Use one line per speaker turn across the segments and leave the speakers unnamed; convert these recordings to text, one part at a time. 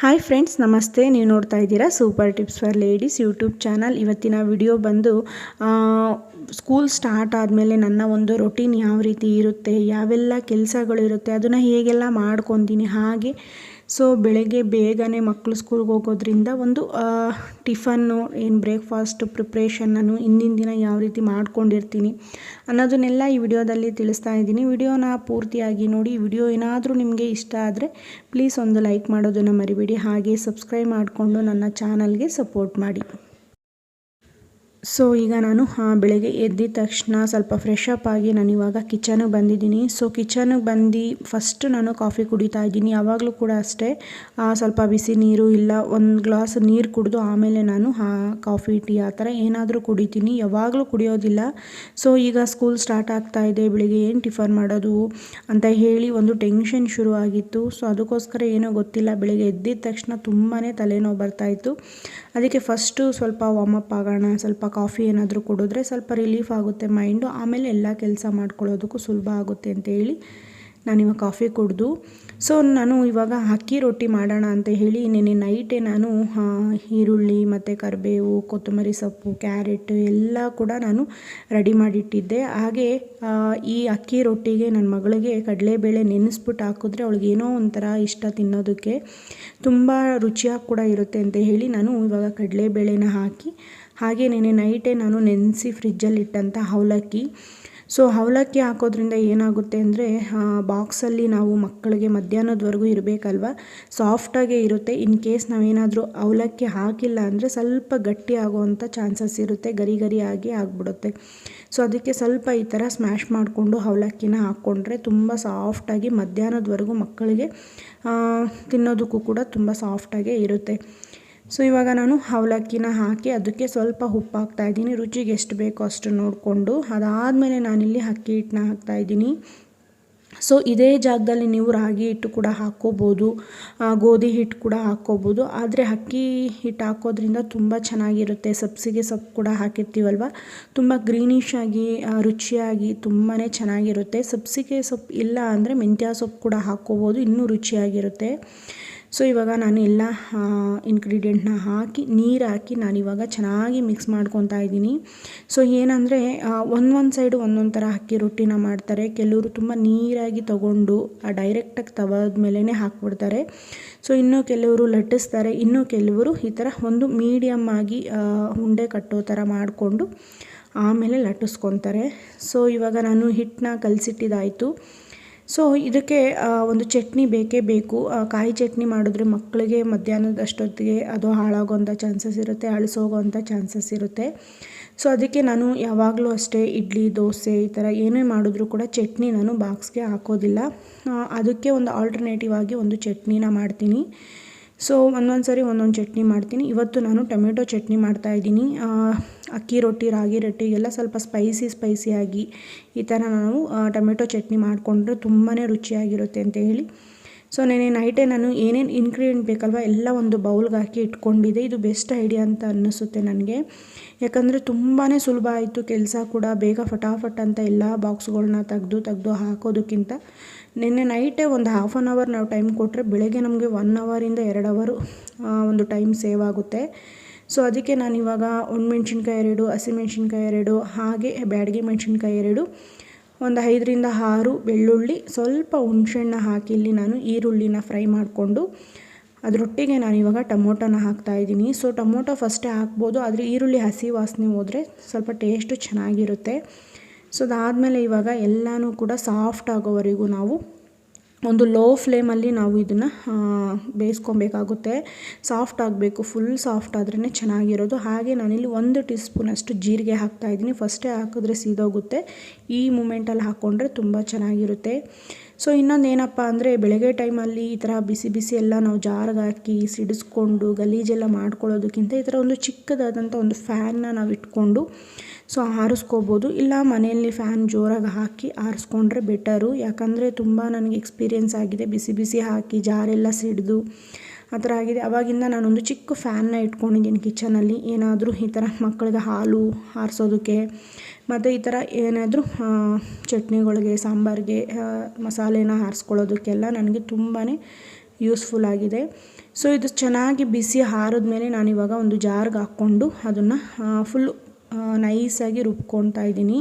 Hi friends ನಮಸ್ತೆ. ನೀವು ನೋಡ್ತಾ ಇದ್ದೀರಾ super tips for ladies YouTube channel ಇವತ್ತಿನ ವಿಡಿಯೋ ಬಂದು ಸ್ಕೂಲ್ ಸ್ಟಾರ್ಟ್ ಆದಮೇಲೆ ನನ್ನ ಒಂದು ರೊಟೀನ್ ಯಾವ ರೀತಿ ಇರುತ್ತೆ, ಯಾವೆಲ್ಲ ಕೆಲಸಗಳಿರುತ್ತೆ ಅದನ್ನು ಹೇಗೆಲ್ಲ ಮಾಡ್ಕೊತೀನಿ, ಹಾಗೆ ಸೊ ಬೆಳಗ್ಗೆ ಬೇಗನೆ ಮಕ್ಕಳು ಸ್ಕೂಲ್ಗೆ ಹೋಗೋದ್ರಿಂದ ಒಂದು ಟಿಫನ್ನು ಏನು ಬ್ರೇಕ್ಫಾಸ್ಟ್ ಪ್ರಿಪ್ರೇಷನ್ ನಾನು ಹಿಂದಿನ ದಿನ ಯಾವ ರೀತಿ ಮಾಡ್ಕೊಂಡಿರ್ತೀನಿ ಅನ್ನೋದನ್ನೆಲ್ಲ ಈ ವಿಡಿಯೋದಲ್ಲಿ ತಿಳಿಸ್ತಾ ಇದ್ದೀನಿ. ವಿಡಿಯೋನ ಪೂರ್ತಿಯಾಗಿ ನೋಡಿ, ವಿಡಿಯೋ ಏನಾದರೂ ನಿಮಗೆ ಇಷ್ಟ ಆದರೆ ಪ್ಲೀಸ್ ಒಂದು ಲೈಕ್ ಮಾಡೋದನ್ನು ಮರಿಬೇಡಿ. ಹಾಗೆ ಸಬ್ಸ್ಕ್ರೈಬ್ ಮಾಡಿಕೊಂಡು ನನ್ನ ಚಾನಲ್ಗೆ ಸಪೋರ್ಟ್ ಮಾಡಿ. ಸೊ ಈಗ ನಾನು ಬೆಳಗ್ಗೆ ಎದ್ದಿದ ತಕ್ಷಣ ಸ್ವಲ್ಪ ಫ್ರೆಶ್ ಅಪ್ ಆಗಿ ನಾನು ಇವಾಗ ಕಿಚನಿಗೆ ಬಂದಿದ್ದೀನಿ. ಸೊ ಕಿಚನಿಗೆ ಬಂದು ಫಸ್ಟ್ ನಾನು ಕಾಫಿ ಕುಡಿತಾ ಇದ್ದೀನಿ. ಯಾವಾಗಲೂ ಕೂಡ ಅಷ್ಟೇ. ಸ್ವಲ್ಪ ಬಿಸಿ ನೀರು ಇಲ್ಲ, ಒಂದು ಗ್ಲಾಸ್ ನೀರು ಕುಡಿದು ಆಮೇಲೆ ನಾನು ಕಾಫಿ ಟೀ ಆ ಥರ ಏನಾದರೂ ಕುಡಿತೀನಿ. ಯಾವಾಗಲೂ ಕುಡಿಯೋದಿಲ್ಲ. ಸೊ ಈಗ ಸ್ಕೂಲ್ ಸ್ಟಾರ್ಟ್ ಆಗ್ತಾ ಇದೆ. ಬೆಳಿಗ್ಗೆ ಏನು ಟಿಫನ್ ಮಾಡೋದು ಅಂತ ಹೇಳಿ ಒಂದು ಟೆನ್ಷನ್ ಶುರು ಆಗಿತ್ತು. ಸೊ ಅದಕ್ಕೋಸ್ಕರ ಏನೋ ಗೊತ್ತಿಲ್ಲ. ಬೆಳಿಗ್ಗೆ ಎದ್ದಿದ ತಕ್ಷಣ ತುಂಬಾ ತಲೆನೋವು ಬರ್ತಾಯಿತ್ತು ಅದಕ್ಕೆ ಫಸ್ಟು ಸ್ವಲ್ಪ ವಾರ್ಮಪ್ ಆಗೋಣ, ಸ್ವಲ್ಪ ಕಾಫಿ ಏನಾದರೂ ಕುಡಿದ್ರೆ ಸ್ವಲ್ಪ ರಿಲೀಫ್ ಆಗುತ್ತೆ ಮೈಂಡು ಆಮೇಲೆ ಎಲ್ಲ ಕೆಲಸ ಮಾಡ್ಕೊಳ್ಳೋದಕ್ಕೂ ಸುಲಭ ಆಗುತ್ತೆ ಅಂತೇಳಿ ನಾನಿವಾಗ ಕಾಫಿ ಕುಡಿದು ಸೊ ನಾನು ಇವಾಗ ಅಕ್ಕಿ ರೊಟ್ಟಿ ಮಾಡೋಣ ಅಂತ ಹೇಳಿ ನಿನ್ನೆ ನೈಟೇ ನಾನು ಈರುಳ್ಳಿ ಮತ್ತು ಕರಿಬೇವು, ಕೊತ್ತಂಬರಿ ಸೊಪ್ಪು, ಕ್ಯಾರೆಟ್ ಎಲ್ಲ ಕೂಡ ನಾನು ರೆಡಿ ಮಾಡಿಟ್ಟಿದ್ದೆ. ಹಾಗೆ ಈ ಅಕ್ಕಿ ರೊಟ್ಟಿಗೆ ನನ್ನ ಮಗಳಿಗೆ ಕಡಲೆಬೇಳೆ ನೆನೆಸ್ಬಿಟ್ಟು ಹಾಕಿದ್ರೆ ಅವಳಿಗೆ ಏನೋ ಒಂಥರ ಇಷ್ಟ ತಿನ್ನೋದಕ್ಕೆ ತುಂಬ ರುಚಿಯಾಗಿ ಕೂಡ ಇರುತ್ತೆ ಅಂತ ಹೇಳಿ ನಾನು ಇವಾಗ ಕಡಲೆಬೇಳೆನ ಹಾಕಿ, ಹಾಗೆ ನೆನೆ ನೈಟೇ ನಾನು ನೆನೆಸಿ ಫ್ರಿಜ್ಜಲ್ಲಿ ಇಟ್ಟಂಥ ಅವಲಕ್ಕಿ. ಸೊ ಅವಲಕ್ಕಿ ಹಾಕೋದ್ರಿಂದ ಏನಾಗುತ್ತೆ ಅಂದರೆ ಬಾಕ್ಸಲ್ಲಿ ನಾವು ಮಕ್ಕಳಿಗೆ ಮಧ್ಯಾಹ್ನದವರೆಗೂ ಇರಬೇಕಲ್ವ? ಸಾಫ್ಟಾಗೇ ಇರುತ್ತೆ. ಇನ್ ಕೇಸ್ ನಾವೇನಾದರೂ ಅವಲಕ್ಕಿ ಹಾಕಿಲ್ಲ ಅಂದರೆ ಸ್ವಲ್ಪ ಗಟ್ಟಿ ಆಗುವಂಥ ಚಾನ್ಸಸ್ ಇರುತ್ತೆ. ಗರಿ ಗರಿಯಾಗಿ ಆಗಿ ಆಗಿಬಿಡುತ್ತೆ. ಸೊ ಅದಕ್ಕೆ ಸ್ವಲ್ಪ ಈ ಥರ ಸ್ಮ್ಯಾಶ್ ಮಾಡಿಕೊಂಡು ಅವಲಕ್ಕಿನ ಹಾಕ್ಕೊಂಡ್ರೆ ತುಂಬ ಸಾಫ್ಟಾಗಿ ಮಧ್ಯಾಹ್ನದವರೆಗೂ ಮಕ್ಕಳಿಗೆ ತಿನ್ನೋದಕ್ಕೂ ಕೂಡ ತುಂಬ ಸಾಫ್ಟಾಗೇ ಇರುತ್ತೆ. ಸೊ ಇವಾಗ ನಾನು ಅವಲಕ್ಕಿನ ಹಾಕಿ ಅದಕ್ಕೆ ಸ್ವಲ್ಪ ಉಪ್ಪು ಹಾಕ್ತಾ ಇದ್ದೀನಿ. ರುಚಿಗೆ ಎಷ್ಟು ಬೇಕೋ ಅಷ್ಟು ನೋಡಿಕೊಂಡು ಅದಾದಮೇಲೆ ನಾನಿಲ್ಲಿ ಅಕ್ಕಿ ಹಿಟ್ಟನ್ನ ಹಾಕ್ತಾ ಇದ್ದೀನಿ. ಸೊ ಇದೇ ಜಾಗದಲ್ಲಿ ನೀವು ರಾಗಿ ಹಿಟ್ಟು ಕೂಡ ಹಾಕ್ಕೋಬೋದು ಗೋಧಿ ಹಿಟ್ಟು ಕೂಡ ಹಾಕ್ಕೋಬೋದು. ಆದರೆ ಅಕ್ಕಿ ಹಿಟ್ಟು ಹಾಕೋದ್ರಿಂದ ತುಂಬ ಚೆನ್ನಾಗಿರುತ್ತೆ. ಸಬ್ಸಿಗೆ ಸೊಪ್ಪು ಕೂಡ ಹಾಕಿರ್ತೀವಲ್ವ? ತುಂಬ ಗ್ರೀನಿಶ್ ಆಗಿ ರುಚಿಯಾಗಿ ತುಂಬಾ ಚೆನ್ನಾಗಿರುತ್ತೆ. ಸಬ್ಸಿಗೆ ಸೊಪ್ಪು ಇಲ್ಲ ಅಂದರೆ ಮೆಂತ್ಯ ಸೊಪ್ಪು ಕೂಡ ಹಾಕ್ಕೋಬೋದು. ಇನ್ನೂ ರುಚಿಯಾಗಿರುತ್ತೆ. ಸೊ ಇವಾಗ ನಾನು ಎಲ್ಲ ಇಂಗ್ರೀಡಿಯೆಂಟ್ನ ಹಾಕಿ, ನೀರು ಹಾಕಿ ಇವಾಗ ಚೆನ್ನಾಗಿ ಮಿಕ್ಸ್ ಮಾಡ್ಕೊತಾ ಇದ್ದೀನಿ. ಸೊ ಏನಂದರೆ ಒಂದೊಂದು ಸೈಡು ಒಂದೊಂದು ಥರ ಅಕ್ಕಿ ರೊಟ್ಟಿನ ಮಾಡ್ತಾರೆ. ಕೆಲವರು ತುಂಬ ನೀರಾಗಿ ತಗೊಂಡು ಡೈರೆಕ್ಟಾಗಿ ತವದ ಮೇಲೇ ಹಾಕ್ಬಿಡ್ತಾರೆ. ಸೊ ಇನ್ನೂ ಕೆಲವರು ಲಟ್ಟಿಸ್ತಾರೆ. ಇನ್ನೂ ಕೆಲವರು ಈ ಥರ ಒಂದು ಮೀಡಿಯಮ್ ಆಗಿ ಉಂಡೆ ಕಟ್ಟೋ ಥರ ಮಾಡಿಕೊಂಡು ಆಮೇಲೆ ಲಟ್ಟಿಸ್ಕೊತಾರೆ. ಸೊ ಇವಾಗ ನಾನು ಹಿಟ್ಟನ್ನ ಕಲಸಿಟ್ಟಿದ್ದಾಯಿತು. ಸೊ ಇದಕ್ಕೆ ಒಂದು ಚಟ್ನಿ ಬೇಕೇ ಬೇಕು. ಕಾಯಿ ಚಟ್ನಿ ಮಾಡಿದ್ರೆ ಮಕ್ಕಳಿಗೆ ಮಧ್ಯಾಹ್ನದ ಅಷ್ಟೊತ್ತಿಗೆ ಅದು ಹಾಳಾಗೋಂಥ ಚಾನ್ಸಸ್ ಇರುತ್ತೆ, ಅಳಿಸೋಗೋಂಥ ಚಾನ್ಸಸ್ ಇರುತ್ತೆ. ಸೊ ಅದಕ್ಕೆ ನಾನು ಯಾವಾಗಲೂ ಅಷ್ಟೇ ಇಡ್ಲಿ, ದೋಸೆ ಈ ಥರ ಏನೇ ಮಾಡಿದ್ರೂ ಕೂಡ ಚಟ್ನಿ ನಾನು ಬಾಕ್ಸ್ಗೆ ಹಾಕೋದಿಲ್ಲ. ಅದಕ್ಕೆ ಒಂದು ಆಲ್ಟರ್ನೇಟಿವ್ ಆಗಿ ಒಂದು ಚಟ್ನಿನ ಮಾಡ್ತೀನಿ. ಸೊ ಒಂದೊಂದು ಸರಿ ಒಂದೊಂದು ಚಟ್ನಿ ಮಾಡ್ತೀನಿ. ಇವತ್ತು ನಾನು ಟೊಮೆಟೊ ಚಟ್ನಿ ಮಾಡ್ತಾ ಆ, ಅಕ್ಕಿ ರೊಟ್ಟಿ ರಾಗಿ ರೊಟ್ಟಿಗೆಲ್ಲ ಸ್ವಲ್ಪ ಸ್ಪೈಸಿ ಸ್ಪೈಸಿಯಾಗಿ ಈ ಥರ ನಾವು ಟೊಮೆಟೊ ಚಟ್ನಿ ಮಾಡಿಕೊಂಡ್ರೆ ತುಂಬಾ ರುಚಿಯಾಗಿರುತ್ತೆ ಅಂತ ಹೇಳಿ. ಸೊ ನೆನೆ ನೈಟೇ ನಾನು ಏನೇನು ಇನ್ಗ್ರೀಡಿಯೆಂಟ್ ಬೇಕಲ್ವ ಎಲ್ಲ ಒಂದು ಬೌಲ್ಗೆ ಹಾಕಿ ಇಟ್ಕೊಂಡಿದ್ದೆ. ಇದು ಬೆಸ್ಟ್ ಐಡಿಯಾ ಅಂತ ಅನ್ನಿಸುತ್ತೆ ನನಗೆ. ಯಾಕಂದರೆ ತುಂಬಾ ಸುಲಭ ಆಯಿತು. ಕೆಲಸ ಕೂಡ ಬೇಗ ಫಟಾಫಟ್ ಅಂತ ಎಲ್ಲ ಬಾಕ್ಸ್ಗಳನ್ನ ತೆಗೆದು ತೆಗೆದು ಹಾಕೋದಕ್ಕಿಂತ. ನಿನ್ನೆ ನೈಟೇ ಒಂದು ಹಾಫ್ ಆನ್ ಅವರ್ ನಾವು ಟೈಮ್ ಕೊಟ್ಟರೆ ಬೆಳಗ್ಗೆ ನಮಗೆ ಒನ್ ಅವರಿಂದ ಎರಡು ಅವರು ಒಂದು ಟೈಮ್ ಸೇವ್ ಆಗುತ್ತೆ. ಸೊ ಅದಕ್ಕೆ ನಾನು ಇವಾಗ ಒಣಮೆಣ್ಸಿನ್ಕಾಯಿ ಎರಡು, ಹಸಿಮೆಣ್ಸಿನ್ಕಾಯಿ ಎರಡು, ಹಾಗೆ ಬ್ಯಾಡಗಿ ಮೆಣಸಿನ್ಕಾಯಿ ಎರಡು, ಒಂದು ಐದರಿಂದ ಆರು ಬೆಳ್ಳುಳ್ಳಿ, ಸ್ವಲ್ಪ ಹುಣಸೆಹಣ್ಣ ಹಾಕಿ ಇಲ್ಲಿ ನಾನು ಈರುಳ್ಳಿನ ಫ್ರೈ ಮಾಡಿಕೊಂಡು ಅದರೊಟ್ಟಿಗೆ ನಾನು ಇವಾಗ ಟೊಮೊಟೊನ ಹಾಕ್ತಾ ಇದ್ದೀನಿ. ಸೊ ಟೊಮೊಟೊ ಫಸ್ಟೇ ಹಾಕ್ಬೋದು, ಆದರೆ ಈರುಳ್ಳಿ ಹಸಿ ವಾಸನೆ ಹೋದರೆ ಸ್ವಲ್ಪ ಟೇಸ್ಟು ಚೆನ್ನಾಗಿರುತ್ತೆ. ಸೊ ಅದಾದಮೇಲೆ ಇವಾಗ ಎಲ್ಲನೂ ಕೂಡ ಸಾಫ್ಟ್ ಆಗೋವರೆಗೂ ನಾವು ಒಂದು ಲೋ ಫ್ಲೇಮಲ್ಲಿ ನಾವು ಇದನ್ನು ಬೇಯಿಸ್ಕೊಬೇಕಾಗುತ್ತೆ. ಸಾಫ್ಟ್ ಆಗಬೇಕು ಫುಲ್ ಸಾಫ್ಟ್ ಆದ್ರೇ ಚೆನ್ನಾಗಿರೋದು. ಹಾಗೆ ನಾನಿಲ್ಲಿ ಒಂದು ಟೀ ಸ್ಪೂನಷ್ಟು ಜೀರಿಗೆ ಹಾಕ್ತಾ ಇದ್ದೀನಿ. ಫಸ್ಟೇ ಹಾಕಿದ್ರೆ ಸೀದೋಗುತ್ತೆ. ಈ ಮೂಮೆಂಟಲ್ಲಿ ಹಾಕ್ಕೊಂಡ್ರೆ ತುಂಬ ಚೆನ್ನಾಗಿರುತ್ತೆ. ಸೊ ಇನ್ನೊಂದು ಏನಪ್ಪ ಅಂದರೆ ಬೆಳಗ್ಗೆ ಟೈಮಲ್ಲಿ ಈ ಥರ ಬಿಸಿ ಬಿಸಿ ಎಲ್ಲ ನಾವು ಜಾರ್ಗೆ ಹಾಕಿ, ಸಿಡಿಸ್ಕೊಂಡು, ಗಲೀಜೆಲ್ಲ ಮಾಡ್ಕೊಳ್ಳೋದಕ್ಕಿಂತ ಈ ಥರ ಒಂದು ಚಿಕ್ಕದಾದಂಥ ಒಂದು ಫ್ಯಾನ್ನ ನಾವು ಇಟ್ಕೊಂಡು ಸೊ ಆರಿಸ್ಕೋಬೋದು. ಇಲ್ಲ ಮನೆಯಲ್ಲಿ ಫ್ಯಾನ್ ಜೋರಾಗಿ ಹಾಕಿ ಆರಿಸ್ಕೊಂಡ್ರೆ ಬೆಟರು ಯಾಕಂದರೆ ತುಂಬ ನನಗೆ ಎಕ್ಸ್ಪೀರಿಯೆನ್ಸ್ ಆಗಿದೆ. ಬಿಸಿ ಬಿಸಿ ಹಾಕಿ ಜಾರೆಲ್ಲ ಸಿಡಿದು ಆ ಥರ ಆಗಿದೆ. ಅವಾಗಿಂದ ನಾನೊಂದು ಚಿಕ್ಕ ಫ್ಯಾನ್ನ ಇಟ್ಕೊಂಡಿದ್ದೀನಿ ಕಿಚನಲ್ಲಿ ಏನಾದರೂ ಈ ಥರ ಮಕ್ಕಳಿಗೆ ಹಾಲು ಆರಿಸೋದಕ್ಕೆ, ಮತ್ತು ಈ ಥರ ಏನಾದರೂ ಚಟ್ನಿಗಳಿಗೆ, ಸಾಂಬಾರಿಗೆ ಮಸಾಲೆನ ಆರಿಸ್ಕೊಳ್ಳೋದಕ್ಕೆಲ್ಲ ನನಗೆ ತುಂಬಾ ಯೂಸ್ಫುಲ್ ಆಗಿದೆ. ಸೊ ಇದು ಚೆನ್ನಾಗಿ ಬಿಸಿ ಹಾರಿದ ಮೇಲೆ ನಾನಿವಾಗ ಒಂದು ಜಾರ್ಗೆ ಹಾಕ್ಕೊಂಡು ಅದನ್ನು ಫುಲ್ ನೈಸಾಗಿ ರುಬ್ಕೊತಾ ಇದ್ದೀನಿ.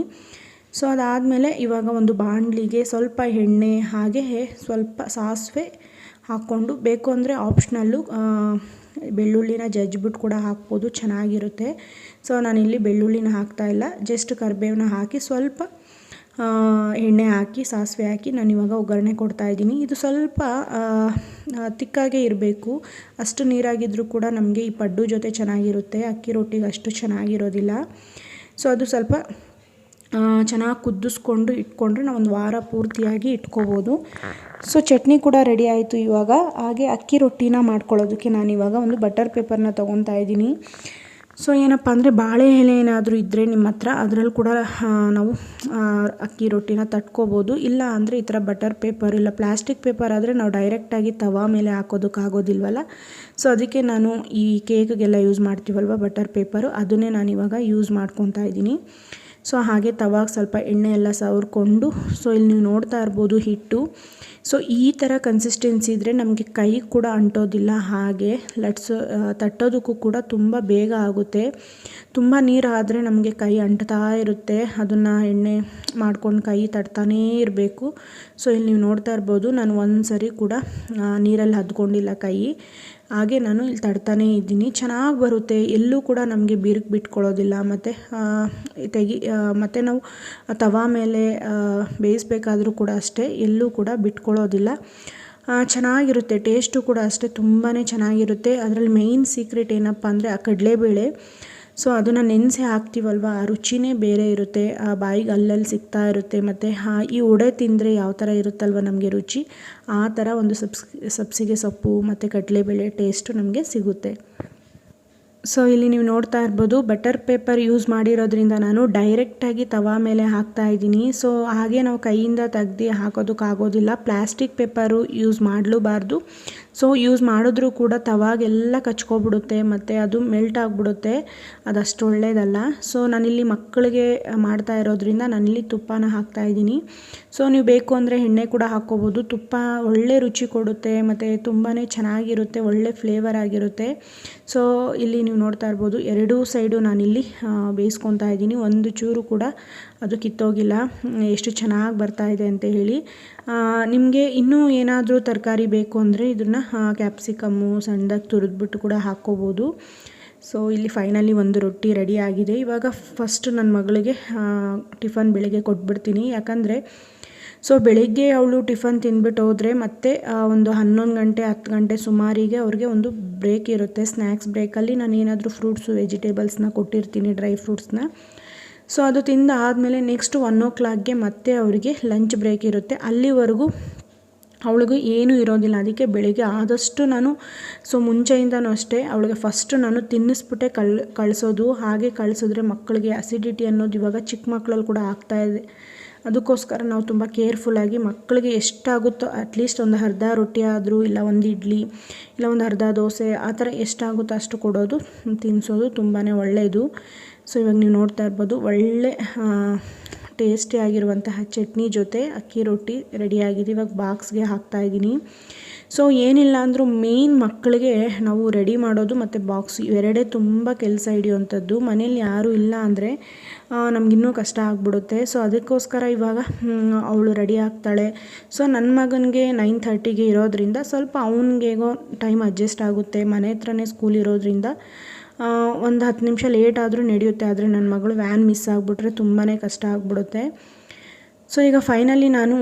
ಸೊ, ಅದಾದಮೇಲೆ ಇವಾಗ ಒಂದು ಬಾಣಲಿಗೆ ಸ್ವಲ್ಪ ಎಣ್ಣೆ, ಹಾಗೆ ಸ್ವಲ್ಪ ಸಾಸಿವೆ ಹಾಕ್ಕೊಂಡು, ಬೇಕು ಅಂದರೆ ಆಪ್ಷನಲ್ಲು ಬೆಳ್ಳುಳ್ಳಿನ ಜಜ್ಜಿಬಿಟ್ಟು ಕೂಡ ಹಾಕ್ಬೋದು, ಚೆನ್ನಾಗಿರುತ್ತೆ. ಸೊ, ನಾನಿಲ್ಲಿ ಬೆಳ್ಳುಳ್ಳಿನ ಹಾಕ್ತಾಯಿಲ್ಲ ಜಸ್ಟ್ ಕರಿಬೇವನ್ನ ಹಾಕಿ ಸ್ವಲ್ಪ ಎಣ್ಣೆ ಹಾಕಿ, ಸಾಸಿವೆ ಹಾಕಿ ನಾನು ಇವಾಗ ಒಗ್ಗರಣೆ ಕೊಡ್ತಾ ಇದ್ದೀನಿ. ಇದು ಸ್ವಲ್ಪ ತಿಕ್ಕಾಗೆ ಇರಬೇಕು. ಅಷ್ಟು ನೀರಾಗಿದ್ದರೂ ಕೂಡ ನಮಗೆ ಈ ಪಡ್ಡು ಜೊತೆ ಚೆನ್ನಾಗಿರುತ್ತೆ. ಅಕ್ಕಿ ರೊಟ್ಟಿಗೆ ಅಷ್ಟು ಚೆನ್ನಾಗಿರೋದಿಲ್ಲ. ಸೊ ಅದು ಸ್ವಲ್ಪ ಚೆನ್ನಾಗಿ ಕುದಿಸ್ಕೊಂಡು ಇಟ್ಕೊಂಡ್ರೆ ನಾವು ಒಂದು ವಾರ ಪೂರ್ತಿಯಾಗಿ ಇಟ್ಕೋಬೋದು. ಸೊ ಚಟ್ನಿ ಕೂಡ ರೆಡಿ ಆಯಿತು ಇವಾಗ. ಹಾಗೆ ಅಕ್ಕಿ ರೊಟ್ಟಿನ ಮಾಡ್ಕೊಳ್ಳೋದಕ್ಕೆ ನಾನು ಇವಾಗ ಒಂದು ಬಟರ್ ಪೇಪರ್ನ ತೊಗೊತಾ ಇದ್ದೀನಿ. ಸೊ ಏನಪ್ಪ ಅಂದರೆ ಬಾಳೆ ಎಲೆ ಏನಾದರೂ ಇದ್ದರೆ ನಿಮ್ಮ ಹತ್ರ ಅದರಲ್ಲಿ ಕೂಡ ನಾವು ಅಕ್ಕಿ ರೊಟ್ಟಿನ ತಟ್ಕೋಬೋದು. ಇಲ್ಲ ಅಂದರೆ ಈ ಥರ ಬಟರ್ ಪೇಪರ್ ಇಲ್ಲ ಪ್ಲಾಸ್ಟಿಕ್ ಪೇಪರ್ ಆದರೆ ನಾವು ಡೈರೆಕ್ಟಾಗಿ ತವಾ ಮೇಲೆ ಹಾಕೋದಕ್ಕಾಗೋದಿಲ್ವಲ್ಲ ಸೊ ಅದಕ್ಕೆ ನಾನು ಈ ಕೇಕ್ಗೆಲ್ಲ ಯೂಸ್ ಮಾಡ್ತೀವಲ್ವ ಬಟರ್ ಪೇಪರು ಅದನ್ನೇ ನಾನು ಇವಾಗ ಯೂಸ್ ಮಾಡ್ಕೊತಾ ಇದ್ದೀನಿ. ಸೊ ಹಾಗೆ ತವಾಗ ಸ್ವಲ್ಪ ಎಣ್ಣೆ ಎಲ್ಲ ಸವರ್ಕೊಂಡು, ಸೊ ಇಲ್ಲಿ ನೀವು ನೋಡ್ತಾ ಇರ್ಬೋದು ಹಿಟ್ಟು. ಸೊ ಈ ಥರ ಕನ್ಸಿಸ್ಟೆನ್ಸಿ ಇದ್ದರೆ ನಮಗೆ ಕೈ ಕೂಡ ಅಂಟೋದಿಲ್ಲ, ಹಾಗೆ ಲಟ್ಸೋ ತಟ್ಟೋದಕ್ಕೂ ಕೂಡ ತುಂಬ ಬೇಗ ಆಗುತ್ತೆ. ತುಂಬ ನೀರು ಆದರೆ ನಮಗೆ ಕೈ ಅಂಟ್ತಾ ಇರುತ್ತೆ, ಅದನ್ನು ಎಣ್ಣೆ ಮಾಡ್ಕೊಂಡು ಕೈ ತಟ್ತಾನೇ ಇರಬೇಕು. ಸೊ ಇಲ್ಲಿ ನೀವು ನೋಡ್ತಾ ಇರ್ಬೋದು, ನಾನು ಒಂದು ಸರಿ ಕೂಡ ನೀರಲ್ಲಿ ಹದ್ಕೊಂಡಿಲ್ಲ ಕೈ. ಹಾಗೆ ನಾನು ಇಲ್ಲಿ ತಡ್ತಾನೇ ಇದ್ದೀನಿ. ಚೆನ್ನಾಗಿ ಬರುತ್ತೆ. ಎಲ್ಲೂ ಕೂಡ ನಮಗೆ ಬಿರುಕು ಬಿಟ್ಕೊಳ್ಳೋದಿಲ್ಲ. ಮತ್ತು ತೆಗಿ ಮತ್ತು ನಾವು ತವಾ ಮೇಲೆ ಬೇಯಿಸ್ಬೇಕಾದ್ರೂ ಕೂಡ ಅಷ್ಟೇ ಎಲ್ಲೂ ಕೂಡ ಬಿಟ್ಕೊಳ್ಳೋದಿಲ್ಲ. ಚೆನ್ನಾಗಿರುತ್ತೆ. ಟೇಸ್ಟು ಕೂಡ ಅಷ್ಟೇ ತುಂಬಾ ಚೆನ್ನಾಗಿರುತ್ತೆ. ಅದರಲ್ಲಿ ಮೇಯ್ನ್ ಸೀಕ್ರೆಟ್ ಏನಪ್ಪ ಅಂದರೆ ಆ ಕಡಲೆಬೇಳೆ. ಸೊ ಅದನ್ನು ನೆನೆಸಿ ಹಾಕ್ತೀವಲ್ವ? ಆ ರುಚಿನೇ ಬೇರೆ ಇರುತ್ತೆ, ಆ ಬಾಯಿಗೆ ಅಲ್ಲಲ್ಲಿ ಸಿಗ್ತಾ ಇರುತ್ತೆ, ಮತ್ತು ಈ ಉಡೆ ತಿಂದರೆ ಯಾವ ಥರ ಇರುತ್ತಲ್ವ ನಮಗೆ ರುಚಿ? ಆ ಥರ ಒಂದು ಸಬ್ಸ್, ಸಬ್ಸಿಗೆ ಸೊಪ್ಪು, ಮತ್ತು ಕಡಲೆಬೇಳೆ ಟೇಸ್ಟು ನಮಗೆ ಸಿಗುತ್ತೆ. ಸೊ ಇಲ್ಲಿ ನೀವು ನೋಡ್ತಾ ಇರ್ಬೋದು ಬಟರ್ ಪೇಪರ್ ಯೂಸ್ ಮಾಡಿರೋದ್ರಿಂದ ನಾನು ಡೈರೆಕ್ಟಾಗಿ ತವಾ ಮೇಲೆ ಹಾಕ್ತಾ ಇದ್ದೀನಿ. ಸೊ ಹಾಗೆ ನಾವು ಕೈಯಿಂದ ತೆಗ್ದು ಹಾಕೋದಕ್ಕಾಗೋದಿಲ್ಲ ಪ್ಲಾಸ್ಟಿಕ್ ಪೇಪರು ಯೂಸ್ ಮಾಡಲೂಬಾರ್ದು. ಸೊ ಯೂಸ್ ಮಾಡಿದ್ರೂ ಕೂಡ ತವಾಗೆಲ್ಲ ಕಚ್ಕೊಬಿಡುತ್ತೆ, ಮತ್ತು ಅದು ಮೆಲ್ಟ್ ಆಗಿಬಿಡುತ್ತೆ. ಅದಷ್ಟು ಒಳ್ಳೆಯದಲ್ಲ ಸೊ ನಾನಿಲ್ಲಿ ಮಕ್ಕಳಿಗೆ ಮಾಡ್ತಾ ಇರೋದ್ರಿಂದ ನಾನಿಲ್ಲಿ ತುಪ್ಪನ ಹಾಕ್ತಾ ಇದ್ದೀನಿ. ಸೊ ನೀವು ಬೇಕು ಅಂದರೆ ಎಣ್ಣೆ ಕೂಡ ಹಾಕ್ಕೋಬೋದು. ತುಪ್ಪ ಒಳ್ಳೆ ರುಚಿ ಕೊಡುತ್ತೆ, ಮತ್ತು ತುಂಬಾ ಚೆನ್ನಾಗಿರುತ್ತೆ, ಒಳ್ಳೆ ಫ್ಲೇವರ್ ಆಗಿರುತ್ತೆ. ಸೊ ಇಲ್ಲಿ ನೋಡ್ತಾ ಇರ್ಬೋದು, ಎರಡೂ ಸೈಡು ನಾನಿಲ್ಲಿ ಬೇಯಿಸ್ಕೊತಾ ಇದ್ದೀನಿ. ಒಂದು ಚೂರು ಕೂಡ ಅದು ಕಿತ್ತೋಗಿಲ್ಲ. ಎಷ್ಟು ಚೆನ್ನಾಗಿ ಬರ್ತಾ ಇದೆ ಅಂತ ಹೇಳಿ. ನಿಮಗೆ ಇನ್ನೂ ಏನಾದರೂ ತರಕಾರಿ ಬೇಕು ಅಂದರೆ ಇದನ್ನು ಕ್ಯಾಪ್ಸಿಕಮ್ಮು, ಸಣ್ಣದಾಗಿ ತುರಿದ್ಬಿಟ್ಟು ಕೂಡ ಹಾಕ್ಕೋಬೋದು. ಸೊ, ಇಲ್ಲಿ ಫೈನಲಿ ಒಂದು ರೊಟ್ಟಿ ರೆಡಿ ಆಗಿದೆ. ಇವಾಗ ಫಸ್ಟ್ ನನ್ನ ಮಗಳಿಗೆ ಟಿಫನ್ ಬೆಳಗ್ಗೆ ಕೊಟ್ಬಿಡ್ತೀನಿ. ಯಾಕಂದರೆ ಸೊ ಬೆಳಿಗ್ಗೆ ಅವಳು ಟಿಫನ್ ತಿಂದ್ಬಿಟ್ಟು ಹೋದರೆ ಮತ್ತೆ ಒಂದು ಹನ್ನೊಂದು ಗಂಟೆ, ಹತ್ತು ಗಂಟೆ ಸುಮಾರಿಗೆ ಅವ್ರಿಗೆ ಒಂದು ಬ್ರೇಕ್ ಇರುತ್ತೆ. ಸ್ನ್ಯಾಕ್ಸ್ ಬ್ರೇಕಲ್ಲಿ ನಾನು ಏನಾದರೂ ಫ್ರೂಟ್ಸು ವೆಜಿಟೇಬಲ್ಸ್ನ ಕೊಟ್ಟಿರ್ತೀನಿ ಡ್ರೈ ಫ್ರೂಟ್ಸ್ನ ಸೊ ಅದು ತಿಂದ ಆದಮೇಲೆ ನೆಕ್ಸ್ಟ್ ಒನ್ ಓ ಕ್ಲಾಕ್ಗೆ ಮತ್ತೆ ಅವರಿಗೆ ಲಂಚ್ ಬ್ರೇಕ್ ಇರುತ್ತೆ. ಅಲ್ಲಿವರೆಗೂ ಅವಳಿಗೂ ಏನೂ ಇರೋದಿಲ್ಲ. ಅದಕ್ಕೆ ಬೆಳಿಗ್ಗೆ ಆದಷ್ಟು ನಾನು ಸೊ ಮುಂಚೆಯಿಂದನೂ ಅಷ್ಟೇ, ಅವಳಿಗೆ ಫಸ್ಟು ನಾನು ತಿನ್ನಿಸ್ಬಿಟ್ಟೆ ಕಳ್, ಕಳಿಸೋದು. ಹಾಗೆ ಕಳಿಸಿದ್ರೆ ಮಕ್ಕಳಿಗೆ ಅಸಿಡಿಟಿ ಅನ್ನೋದು ಇವಾಗ ಚಿಕ್ಕ ಮಕ್ಕಳಲ್ಲಿ ಕೂಡ ಆಗ್ತಾಯಿದೆ ಅದಕ್ಕೋಸ್ಕರ ನಾವು ತುಂಬ ಕೇರ್ಫುಲ್ಲಾಗಿ ಮಕ್ಕಳಿಗೆ ಎಷ್ಟಾಗುತ್ತೋ ಅಟ್ಲೀಸ್ಟ್ ಒಂದು ಅರ್ಧ ರೊಟ್ಟಿ ಆದರೂ ಇಲ್ಲ ಒಂದು ಇಡ್ಲಿ ಇಲ್ಲ ಒಂದು ಅರ್ಧ ದೋಸೆ ಆ ಥರ ಎಷ್ಟಾಗುತ್ತೋ ಅಷ್ಟು ಕೊಡೋದು ತಿನ್ನಿಸೋದು ತುಂಬಾ ಒಳ್ಳೆಯದು ಸೊ ಇವಾಗ ನೀವು ನೋಡ್ತಾ ಇರ್ಬೋದು ಒಳ್ಳೆ ಟೇಸ್ಟಿಯಾಗಿರುವಂತಹ ಚಟ್ನಿ ಜೊತೆ ಅಕ್ಕಿ ರೊಟ್ಟಿ ರೆಡಿಯಾಗಿದೆ. ಇವಾಗ ಬಾಕ್ಸ್ಗೆ ಹಾಕ್ತಾ ಇದ್ದೀನಿ. ಸೊ ಏನಿಲ್ಲ ಅಂದರೂ ಮೇಯ್ನ್ ಮಕ್ಕಳಿಗೆ ನಾವು ರೆಡಿ ಮಾಡೋದು ಮತ್ತು ಬಾಕ್ಸ್ ಇವೆರಡೇ ತುಂಬ ಕೆಲಸ ಹಿಡಿಯುವಂಥದ್ದು. ಮನೇಲಿ ಯಾರೂ ಇಲ್ಲ ಅಂದರೆ ನಮಗಿನ್ನೂ ಕಷ್ಟ ಆಗಿಬಿಡುತ್ತೆ. ಸೊ ಅದಕ್ಕೋಸ್ಕರ ಇವಾಗ ಅವಳು ರೆಡಿ ಆಗ್ತಾಳೆ. ಸೊ ನನ್ನ ಮಗನಿಗೆ ನೈನ್ ಥರ್ಟಿಗೆ ಇರೋದ್ರಿಂದ ಸ್ವಲ್ಪ ಅವನಿಗೇಗೋ ಟೈಮ್ ಅಡ್ಜಸ್ಟ್ ಆಗುತ್ತೆ. ಮನೆ ಹತ್ರನೇ ಸ್ಕೂಲ್ ಇರೋದ್ರಿಂದ ಒಂದು ಹತ್ತು ನಿಮಿಷ ಲೇಟ್ ಆದರೂ ನಡೆಯುತ್ತೆ, ಆದರೆ ನನ್ನ ಮಗಳು ವ್ಯಾನ್ ಮಿಸ್ ಆಗಿಬಿಟ್ರೆ ತುಂಬಾ ಕಷ್ಟ ಆಗಿಬಿಡುತ್ತೆ. ಸೊ ಈಗ ಫೈನಲಿ ನಾನು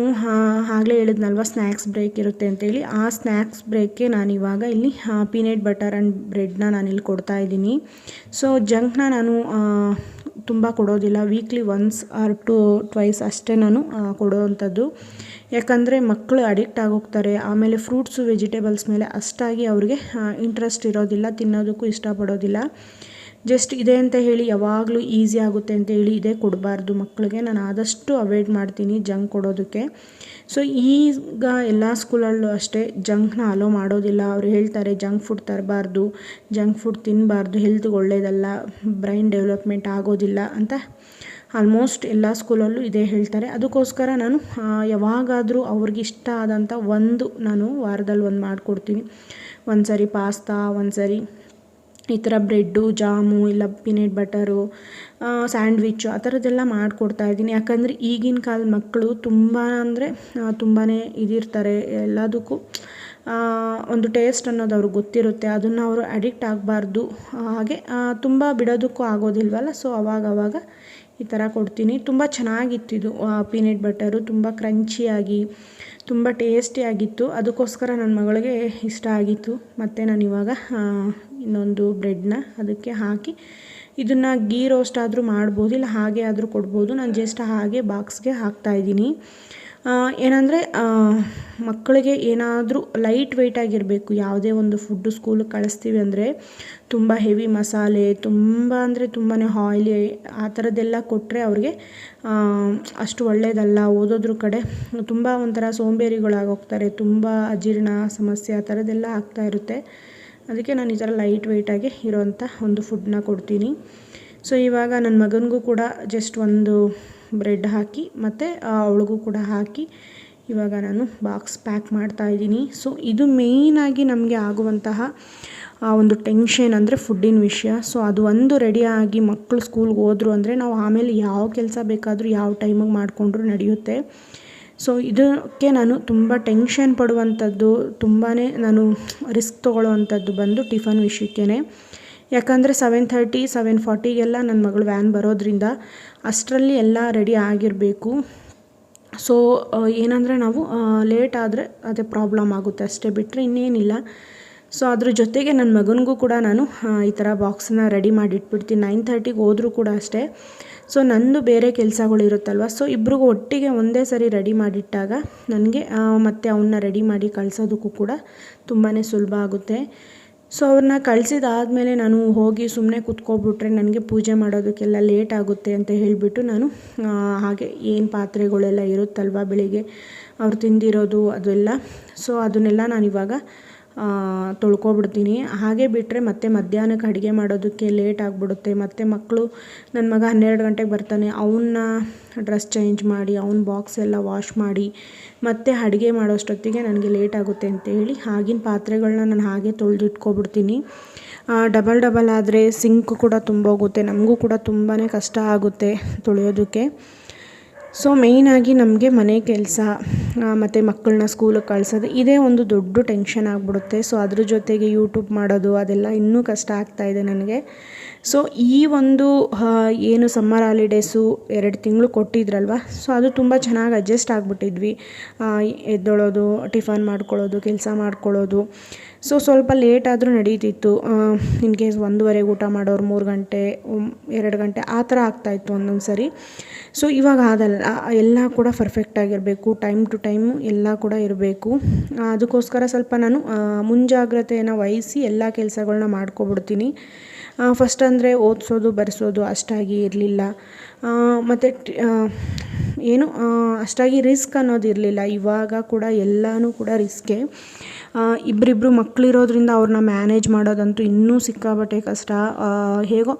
ಆಗಲೇ ಹೇಳಿದ್ನಲ್ವ ಸ್ನ್ಯಾಕ್ಸ್ ಬ್ರೇಕ್ ಇರುತ್ತೆ ಅಂತೇಳಿ, ಆ ಸ್ನ್ಯಾಕ್ಸ್ ಬ್ರೇಕ್ಗೆ ನಾನು ಇವಾಗ ಇಲ್ಲಿ ಪೀನಟ್ ಬಟರ್ ಆ್ಯಂಡ್ ಬ್ರೆಡ್ನ ನಾನು ಇಲ್ಲಿ ಕೊಡ್ತಾ ಇದ್ದೀನಿ. ಸೊ ಜಂಕ್ನ ನಾನು ತುಂಬ ಕೊಡೋದಿಲ್ಲ. Weekly once or two twice ಅಷ್ಟೇ ನಾನು ಕೊಡೋವಂಥದ್ದು ಯಾಕಂದರೆ ಮಕ್ಕಳು ಅಡಿಕ್ಟ್ ಆಗೋಗ್ತಾರೆ, ಆಮೇಲೆ ಫ್ರೂಟ್ಸು ವೆಜಿಟೇಬಲ್ಸ್ ಮೇಲೆ ಅಷ್ಟಾಗಿ ಅವ್ರಿಗೆ ಇಂಟ್ರೆಸ್ಟ್ ಇರೋದಿಲ್ಲ, ತಿನ್ನೋದಕ್ಕೂ ಇಷ್ಟಪಡೋದಿಲ್ಲ. ಜಸ್ಟ್ ಇದೆ ಅಂತ ಹೇಳಿ ಯಾವಾಗಲೂ ಈಸಿ ಆಗುತ್ತೆ ಅಂತ ಹೇಳಿ ಇದೇ ಕೊಡಬಾರ್ದು ಮಕ್ಕಳಿಗೆ ನಾನು ಆದಷ್ಟು ಅವಾಯ್ಡ್ ಮಾಡ್ತೀನಿ ಜಂಕ್ ಕೊಡೋದಕ್ಕೆ. ಸೊ ಈಗ ಎಲ್ಲ ಸ್ಕೂಲಲ್ಲೂ ಅಷ್ಟೇ ಜಂಕ್ನ ಅಲೋ ಮಾಡೋದಿಲ್ಲ. ಅವ್ರು ಹೇಳ್ತಾರೆ ಜಂಕ್ ಫುಡ್ ತರಬಾರ್ದು ಜಂಕ್ ಫುಡ್ ತಿನ್ನಬಾರ್ದು ಹೆಲ್ತ್ಗೆ ಒಳ್ಳೆಯದಲ್ಲ ಬ್ರೈನ್ ಡೆವಲಪ್ಮೆಂಟ್ ಆಗೋದಿಲ್ಲ ಅಂತ. ಆಲ್ಮೋಸ್ಟ್ ಎಲ್ಲ ಸ್ಕೂಲಲ್ಲೂ ಇದೇ ಹೇಳ್ತಾರೆ. ಅದಕ್ಕೋಸ್ಕರ ನಾನು ಯಾವಾಗಾದರೂ ಅವ್ರಿಗೆ ಇಷ್ಟ ಆದಂಥ ಒಂದು ನಾನು ವಾರದಲ್ಲಿ ಒಂದು ಮಾಡಿಕೊಡ್ತೀನಿ. ಒಂದು ಸರಿ ಪಾಸ್ತಾ ಒಂದು ಸರಿ ಈ ಥರ ಬ್ರೆಡ್ಡು ಜಾಮು, ಇಲ್ಲ ಪೀನಟ್ ಬಟರು ಸ್ಯಾಂಡ್ವಿಚ್ಚು ಆ ಥರದ್ದೆಲ್ಲ ಮಾಡಿಕೊಡ್ತಾ ಇದ್ದೀನಿ. ಯಾಕಂದರೆ ಈಗಿನ ಕಾಲದ ಮಕ್ಕಳು ತುಂಬ ಅಂದರೆ ತುಂಬಾ ಇದಿರ್ತಾರೆ. ಎಲ್ಲದಕ್ಕೂ ಒಂದು ಟೇಸ್ಟ್ ಅನ್ನೋದು ಅವ್ರಿಗೆ ಗೊತ್ತಿರುತ್ತೆ. ಅದನ್ನು ಅವರು ಅಡಿಕ್ಟ್ ಆಗಬಾರ್ದು. ಹಾಗೆ ತುಂಬ ಬಿಡೋದಕ್ಕೂ ಆಗೋದಿಲ್ವಲ್ಲ? ಸೊ ಅವಾಗ ಈ ಥರ ಕೊಡ್ತೀನಿ. ತುಂಬ ಚೆನ್ನಾಗಿತ್ತು ಇದು. ಪೀನಟ್ ಬಟರು ತುಂಬ ಕ್ರಂಚಿಯಾಗಿ, ತುಂಬ ಟೇಸ್ಟಿಯಾಗಿತ್ತು. ಅದಕ್ಕೋಸ್ಕರ ನನ್ನ ಮಗಳಿಗೆ ಇಷ್ಟ ಆಗಿತ್ತು. ಮತ್ತು ನಾನು ಇವಾಗ ಇನ್ನೊಂದು ಬ್ರೆಡ್ನ ಅದಕ್ಕೆ ಹಾಕಿ ಇದನ್ನು ಗೀ ರೋಸ್ಟ್ ಆದರೂ ಮಾಡ್ಬೋದು, ಇಲ್ಲ ಹಾಗೆ ಆದರೂ ಕೊಡ್ಬೋದು. ನಾನು ಜಸ್ಟ್ ಹಾಗೆ ಬಾಕ್ಸ್ಗೆ ಹಾಕ್ತಾಯಿದ್ದೀನಿ ಏನಂದರೆ ಮಕ್ಕಳಿಗೆ ಏನಾದರೂ ಲೈಟ್ ವೆಯ್ಟಾಗಿರಬೇಕು ಯಾವುದೇ ಒಂದು ಫುಡ್ಡು ಸ್ಕೂಲಿಗೆ ಕಳಿಸ್ತೀವಿ ಅಂದರೆ ತುಂಬ ಹೆವಿ ಮಸಾಲೆ, ತುಂಬ ಅಂದರೆ ತುಂಬಾ ಆಯ್ಲಿ ಆ ಥರದ್ದೆಲ್ಲ ಕೊಟ್ಟರೆ ಅವ್ರಿಗೆ ಅಷ್ಟು ಒಳ್ಳೆಯದಲ್ಲ ಓದೋದ್ರ ಕಡೆ ತುಂಬ ಒಂಥರ ಸೋಂಬೇರಿಗಳಾಗೋಗ್ತಾರೆ, ತುಂಬ ಅಜೀರ್ಣ ಸಮಸ್ಯೆ, ಆ ಥರದ್ದೆಲ್ಲ ಆಗ್ತಾ ಇರುತ್ತೆ. ಅದಕ್ಕೆ ನಾನು ಈ ಥರ ಲೈಟ್ ವೆಯ್ಟಾಗಿ ಇರೋವಂಥ ಒಂದು ಫುಡ್ಡನ್ನ ಕೊಡ್ತೀನಿ. ಸೊ ಇವಾಗ ನನ್ನ ಮಗನಿಗೂ ಕೂಡ ಜಸ್ಟ್ ಒಂದು ಬ್ರೆಡ್ ಹಾಕಿ ಮತ್ತು ಅವಳಿಗೂ ಕೂಡ ಹಾಕಿ ಇವಾಗ ನಾನು ಬಾಕ್ಸ್ ಪ್ಯಾಕ್ ಮಾಡ್ತಾ ಇದ್ದೀನಿ. ಸೊ ಇದು ಮೇಯ್ನಾಗಿ ನಮಗೆ ಆಗುವಂತಹ ಒಂದು ಟೆನ್ಷನ್ ಅಂದರೆ ಫುಡ್ಡಿನ ವಿಷಯ. ಸೊ ಅದು ಒಂದು ರೆಡಿಯಾಗಿ ಮಕ್ಕಳು ಸ್ಕೂಲ್ಗೆ ಹೋದ್ರು ಅಂದರೆ ನಾವು ಆಮೇಲೆ ಯಾವ ಕೆಲಸ ಬೇಕಾದರೂ ಯಾವ ಟೈಮಿಗೆ ಮಾಡಿಕೊಂಡ್ರೂ ನಡೆಯುತ್ತೆ. ಸೊ ಇದಕ್ಕೆ ನಾನು ತುಂಬ ಟೆನ್ಷನ್ ಪಡುವಂಥದ್ದು ತುಂಬಾ ನಾನು ರಿಸ್ಕ್ ತೊಗೊಳ್ಳೋವಂಥದ್ದು ಬಂದು ಟಿಫನ್ ವಿಷಯಕ್ಕೇ ಯಾಕಂದರೆ ಸೆವೆನ್ ಥರ್ಟಿ ಸೆವೆನ್ ಫಾರ್ಟಿಗೆಲ್ಲ ನನ್ನ ಮಗಳು ವ್ಯಾನ್ ಬರೋದ್ರಿಂದ ಅಷ್ಟರಲ್ಲಿ ಎಲ್ಲ ರೆಡಿ ಆಗಿರಬೇಕು. ಸೊ ಏನಂದರೆ ನಾವು ಲೇಟ್ ಆದರೆ ಅದೇ ಪ್ರಾಬ್ಲಮ್ ಆಗುತ್ತೆ ಅಷ್ಟೇ ಬಿಟ್ಟರೆ ಇನ್ನೇನಿಲ್ಲ. ಸೊ ಅದ್ರ ಜೊತೆಗೆ ನನ್ನ ಮಗನಿಗೂ ಕೂಡ ನಾನು ಈ ಥರ ಬಾಕ್ಸನ್ನ ರೆಡಿ ಮಾಡಿ ಇಟ್ಬಿಡ್ತೀನಿ ನೈನ್ ಥರ್ಟಿಗೆ ಹೋದರೂ ಕೂಡ ಅಷ್ಟೇ. ಸೊ ನಂದು ಬೇರೆ ಕೆಲಸಗಳು ಇರುತ್ತಲ್ವ? ಸೊ ಇಬ್ರಿಗೂ ಒಟ್ಟಿಗೆ ಒಂದೇ ಸರಿ ರೆಡಿ ಮಾಡಿಟ್ಟಾಗ ನನಗೆ ಮತ್ತೆ ಅವನ್ನ ರೆಡಿ ಮಾಡಿ ಕಳಿಸೋದಕ್ಕೂ ಕೂಡ ತುಂಬಾ ಸುಲಭ ಆಗುತ್ತೆ. ಸೊ ಅವ್ರನ್ನ ಕಳಿಸಿದಾದಮೇಲೆ ನಾನು ಹೋಗಿ ಸುಮ್ಮನೆ ಕುತ್ಕೊಬಿಟ್ರೆ ನನಗೆ ಪೂಜೆ ಮಾಡೋದಕ್ಕೆಲ್ಲ ಲೇಟ್ ಆಗುತ್ತೆ ಅಂತ ಹೇಳಿಬಿಟ್ಟು ನಾನು ಹಾಗೆ ಏನು ಪಾತ್ರೆಗಳೆಲ್ಲ ಇರುತ್ತಲ್ವ ಬೆಳಿಗ್ಗೆ, ಅವ್ರು ತಿಂದಿರೋದು ಅದೆಲ್ಲ. ಸೊ ಅದನ್ನೆಲ್ಲ ನಾನಿವಾಗ ತೊಳ್ಕೊಬಿಡ್ತೀನಿ. ಹಾಗೆ ಬಿಟ್ಟರೆ ಮತ್ತೆ ಮಧ್ಯಾಹ್ನಕ್ಕೆ ಅಡುಗೆ ಮಾಡೋದಕ್ಕೆ ಲೇಟ್ ಆಗಿಬಿಡುತ್ತೆ. ಮತ್ತು ಮಕ್ಕಳು ನನ್ನ ಮಗ ಹನ್ನೆರಡು ಗಂಟೆಗೆ ಬರ್ತಾನೆ. ಅವನ್ನ ಡ್ರೆಸ್ ಚೇಂಜ್ ಮಾಡಿ, ಅವ್ನ ಬಾಕ್ಸ್ ಎಲ್ಲ ವಾಶ್ ಮಾಡಿ, ಮತ್ತೆ ಅಡುಗೆ ಮಾಡೋಷ್ಟೊತ್ತಿಗೆ ನನಗೆ ಲೇಟ್ ಆಗುತ್ತೆ ಅಂತೇಳಿ ಆಗಿನ ಪಾತ್ರೆಗಳನ್ನ ನಾನು ಹಾಗೆ ತೊಳೆದಿಟ್ಕೊಬಿಡ್ತೀನಿ. ಡಬಲ್ ಡಬಲ್ ಆದರೆ ಸಿಂಕ್ ಕೂಡ ತುಂಬೋಗುತ್ತೆ. ನಮಗೂ ಕೂಡ ತುಂಬಾ ಕಷ್ಟ ಆಗುತ್ತೆ ತೊಳೆಯೋದಕ್ಕೆ. ಸೊ ಮೇಯ್ನಾಗಿ ನಮಗೆ ಮನೆ ಕೆಲಸ ಮತ್ತು ಮಕ್ಕಳನ್ನ ಸ್ಕೂಲಿಗೆ ಕಳ್ಸೋದು, ಇದೇ ಒಂದು ದೊಡ್ಡ ಟೆನ್ಷನ್ ಆಗಿಬಿಡುತ್ತೆ. ಸೊ ಅದ್ರ ಜೊತೆಗೆ ಯೂಟ್ಯೂಬ್ ಮಾಡೋದು, ಅದೆಲ್ಲ ಇನ್ನೂ ಕಷ್ಟ ಆಗ್ತಾಯಿದೆ ನನಗೆ. ಸೊ ಈ ಒಂದು ಏನು ಸಮ್ಮರ್ ಹಾಲಿಡೇಸು ಎರಡು ತಿಂಗಳು ಕೊಟ್ಟಿದ್ರಲ್ವ? ಸೊ ಅದು ತುಂಬ ಚೆನ್ನಾಗಿ ಅಡ್ಜಸ್ಟ್ ಆಗಿಬಿಟ್ಟಿದ್ವಿ. ಎದ್ದೊಳೋದು, ಟಿಫನ್ ಮಾಡ್ಕೊಳ್ಳೋದು, ಕೆಲಸ ಮಾಡ್ಕೊಳ್ಳೋದು. ಸೊ ಸ್ವಲ್ಪ ಲೇಟ್ ಆದರೂ ನಡೀತಿತ್ತು. ಇನ್ ಕೇಸ್ ಒಂದೂವರೆಗೆ ಊಟ ಮಾಡೋರು ಮೂರು ಗಂಟೆ ಎರಡು ಗಂಟೆ, ಆ ಥರ ಆಗ್ತಾಯಿತ್ತು ಒಂದೊಂದು ಸರಿ ಸೊ ಇವಾಗ ಅದಲ್ಲ ಎಲ್ಲ ಕೂಡ ಪರ್ಫೆಕ್ಟಾಗಿರಬೇಕು ಟೈಮ್ ಟು ಟೈಮು ಎಲ್ಲ ಕೂಡ ಇರಬೇಕು. ಅದಕ್ಕೋಸ್ಕರ ಸ್ವಲ್ಪ ನಾನು ಮುಂಜಾಗ್ರತೆಯನ್ನು ವಹಿಸಿ ಎಲ್ಲ ಕೆಲಸಗಳನ್ನ ಮಾಡ್ಕೊಬಿಡ್ತೀನಿ. ಫಸ್ಟ್ ಅಂದರೆ ಓದಿಸೋದು, ಬರೆಸೋದು ಅಷ್ಟಾಗಿ ಇರಲಿಲ್ಲ. ಮತ್ತು ಏನು ಅಷ್ಟಾಗಿ ರಿಸ್ಕ್ ಅನ್ನೋದು ಇರಲಿಲ್ಲ. ಇವಾಗ ಕೂಡ ಎಲ್ಲನೂ ಕೂಡ ರಿಸ್ಕೇ ಇಬ್ಬರಿಬ್ರು ಮಕ್ಕಳಿರೋದ್ರಿಂದ ಅವ್ರನ್ನ ಮ್ಯಾನೇಜ್ ಮಾಡೋದಂತೂ ಇನ್ನೂ ಸಿಕ್ಕಾಪಟ್ಟೆ ಕಷ್ಟ. ಹೇಗೋ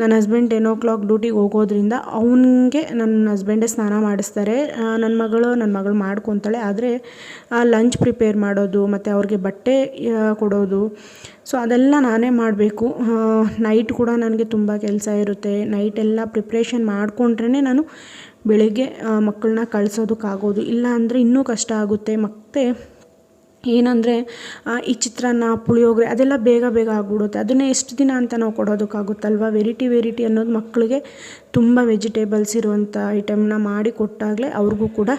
ನನ್ನ ಹಸ್ಬೆಂಡ್ ಟೆನ್ ಓ ಕ್ಲಾಕ್ ಡ್ಯೂಟಿಗೆ ಹೋಗೋದ್ರಿಂದ ಅವನಿಗೆ ನನ್ನ ಹಸ್ಬೆಂಡೇ ಸ್ನಾನ ಮಾಡಿಸ್ತಾರೆ. ನನ್ನ ಮಗಳು ನನ್ನ ಮಗಳು ಮಾಡ್ಕೊತಾಳೆ. ಆದರೆ ಲಂಚ್ ಪ್ರಿಪೇರ್ ಮಾಡೋದು, ಮತ್ತು ಅವ್ರಿಗೆ ಬಟ್ಟೆ ಕೊಡೋದು, ಸೊ ಅದೆಲ್ಲ ನಾನೇ ಮಾಡಬೇಕು. ನೈಟ್ ಕೂಡ ನನಗೆ ತುಂಬ ಕೆಲಸ ಇರುತ್ತೆ. ನೈಟೆಲ್ಲ ಪ್ರಿಪ್ರೇಷನ್ ಮಾಡಿಕೊಂಡ್ರೇ ನಾನು ಬೆಳಗ್ಗೆ ಮಕ್ಕಳನ್ನ ಕಳಿಸೋದಕ್ಕಾಗೋದು. ಇಲ್ಲ ಅಂದರೆ ಇನ್ನೂ ಕಷ್ಟ ಆಗುತ್ತೆ. ಮತ್ತು ಏನಂದರೆ ಈ ಚಿತ್ರಾನ್ನ, ಪುಳಿಯೋಗರೆ ಅದೆಲ್ಲ ಬೇಗ ಬೇಗ ಆಗಿಬಿಡುತ್ತೆ. ಅದನ್ನೇ ಎಷ್ಟು ದಿನ ಅಂತ ನಾವು ಕೊಡೋದಕ್ಕಾಗುತ್ತಲ್ವ? ವೆರೈಟಿ ವೆರೈಟಿ ಅನ್ನೋದು ಮಕ್ಕಳಿಗೆ ತುಂಬ ವೆಜಿಟೇಬಲ್ಸ್ ಇರುವಂಥ ಐಟಮ್ನ ಮಾಡಿ ಕೊಟ್ಟಾಗಲೇ ಅವ್ರಿಗೂ ಕೂಡ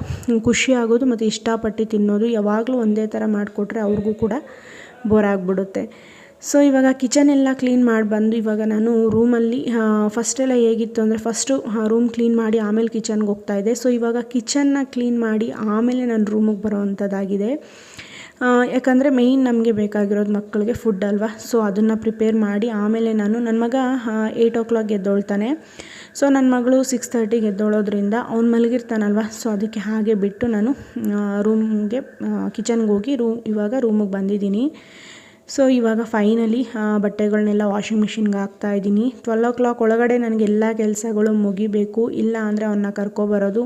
ಖುಷಿ ಆಗೋದು ಮತ್ತು ಇಷ್ಟಪಟ್ಟು ತಿನ್ನೋದು. ಯಾವಾಗಲೂ ಒಂದೇ ಥರ ಮಾಡಿಕೊಟ್ರೆ ಅವ್ರಿಗೂ ಕೂಡ ಬೋರ್ ಆಗಿಬಿಡುತ್ತೆ. ಸೊ ಇವಾಗ ಕಿಚನ್ ಎಲ್ಲ ಕ್ಲೀನ್ ಮಾಡಿ ಬಂದು ಇವಾಗ ನಾನು ರೂಮಲ್ಲಿ ಫಸ್ಟೆಲ್ಲ ಹೇಗಿತ್ತು ಅಂದರೆ ಫಸ್ಟು ರೂಮ್ ಕ್ಲೀನ್ ಮಾಡಿ ಆಮೇಲೆ ಕಿಚನ್ಗೆ ಹೋಗ್ತಾಯಿದ್ದೆ ಸೊ ಇವಾಗ ಕಿಚನ್ನ ಕ್ಲೀನ್ ಮಾಡಿ ಆಮೇಲೆ ನಾನು ರೂಮಿಗೆ ಬರೋ ಅಂಥದ್ದಾಗಿದೆ. ಯಾಕಂದರೆ ಮೇಯ್ನ್ ನಮಗೆ ಬೇಕಾಗಿರೋದು ಮಕ್ಕಳಿಗೆ ಫುಡ್ ಅಲ್ವಾ? ಸೊ ಅದನ್ನು ಪ್ರಿಪೇರ್ ಮಾಡಿ ಆಮೇಲೆ ನಾನು ನನ್ನ ಮಗ ಏಯ್ಟ್ ಓ ಕ್ಲಾಕ್ ಎದ್ದೊಳ್ತಾನೆ. ಸೊ ನನ್ನ ಮಗಳು ಸಿಕ್ಸ್ ತರ್ಟಿಗೆ ಎದ್ದೊಳೋದ್ರಿಂದ ಅವ್ನು ಮಲಗಿರ್ತಾನಲ್ವ? ಸೊ ಅದಕ್ಕೆ ಹಾಗೆ ಬಿಟ್ಟು ನಾನು ರೂಮ್ಗೆ ಕಿಚನ್ಗೆ ಹೋಗಿ ರೂಮ್ ಇವಾಗ ರೂಮಿಗೆ ಬಂದಿದ್ದೀನಿ. ಸೊ ಇವಾಗ ಫೈನಲಿ ಬಟ್ಟೆಗಳನ್ನೆಲ್ಲ ವಾಷಿಂಗ್ ಮಿಷಿನ್ಗೆ ಹಾಕ್ತಾ ಇದ್ದೀನಿ. ಟ್ವೆಲ್ ಓ ಕ್ಲಾಕ್ ಒಳಗಡೆ ನನಗೆ ಎಲ್ಲ ಕೆಲಸಗಳು ಮುಗಿಬೇಕು. ಇಲ್ಲ ಅಂದರೆ ಅವನ್ನ ಕರ್ಕೊಬರೋದು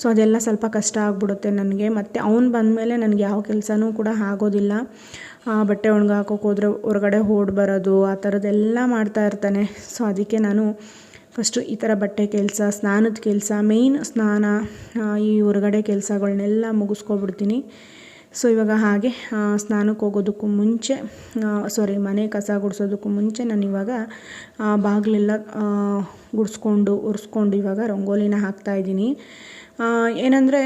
ಸೊ ಅದೆಲ್ಲ ಸ್ವಲ್ಪ ಕಷ್ಟ ಆಗಿಬಿಡುತ್ತೆ ನನಗೆ. ಮತ್ತು ಅವ್ನು ಬಂದಮೇಲೆ ನನಗೆ ಯಾವ ಕೆಲಸನೂ ಕೂಡ ಆಗೋದಿಲ್ಲ. ಬಟ್ಟೆ ಒಣಗಿ ಹಾಕೋಕೆ ಹೋದ್ರೆ ಹೊರಗಡೆ ಓಡ್ ಬರೋದು, ಆ ಥರದ್ದೆಲ್ಲ ಮಾಡ್ತಾ ಇರ್ತಾನೆ. ಸೊ ಅದಕ್ಕೆ ನಾನು ಫಸ್ಟು ಈ ಥರ ಬಟ್ಟೆ ಕೆಲಸ, ಸ್ನಾನದ ಕೆಲಸ ಮೇಯ್ನ್ ಸ್ನಾನ ಈ ಹೊರಗಡೆ ಕೆಲಸಗಳನ್ನೆಲ್ಲ ಮುಗಿಸ್ಕೊಬಿಡ್ತೀನಿ. ಸೊ ಇವಾಗ ಹಾಗೆ ಸ್ನಾನಕ್ಕೆ ಹೋಗೋದಕ್ಕೂ ಮುಂಚೆ ಸಾರಿ ಮನೆ ಕಸ ಗುಡಿಸೋದಕ್ಕೂ ಮುಂಚೆ ನಾನು ಇವಾಗ ಬಾಗಿಲೆಲ್ಲ ಗುಡಿಸ್ಕೊಂಡು, ಒರೆಸ್ಕೊಂಡು ಇವಾಗ ರಂಗೋಲಿನ ಹಾಕ್ತಾಯಿದ್ದೀನಿ ಏನಂದರೆ